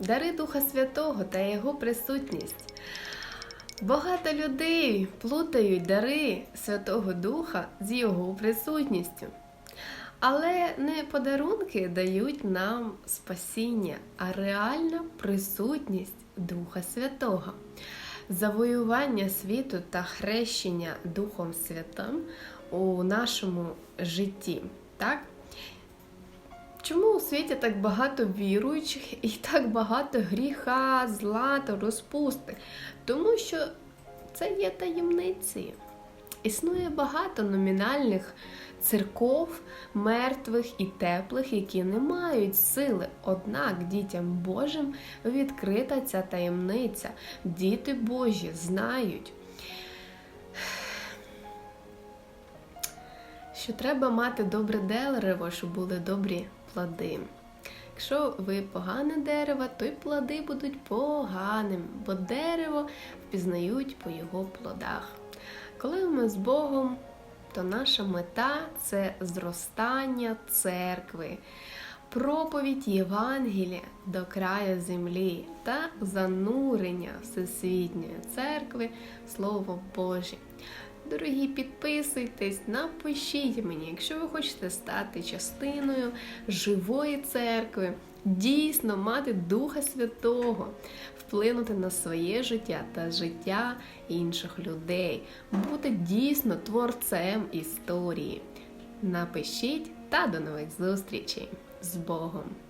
дари Духа Святого та Його присутність. Багато людей плутають дари Святого Духа з Його присутністю. Але не подарунки дають нам спасіння, а реальна присутність Духа Святого. Завоювання світу та хрещення Духом Святим у нашому житті. Так? Чому у світі так багато віруючих і так багато гріха, зла та розпусти? Тому що це є таємниці. Існує багато номінальних церков, мертвих і теплих, які не мають сили. Однак дітям Божим відкрита ця таємниця. Діти Божі знають, що треба мати добре дерево, щоб були добрі плоди. Якщо ви погане дерево, то й плоди будуть поганим, бо дерево впізнають по його плодах. Коли ми з Богом, то наша мета це зростання церкви, проповідь Євангелія до краю землі та занурення Всесвітньої церкви Слово Боже. Дорогі, підписуйтесь, напишіть мені, якщо ви хочете стати частиною живої церкви, дійсно мати Духа Святого, вплинути на своє життя та життя інших людей, бути дійсно творцем історії. Напишіть та до нових зустрічей з Богом!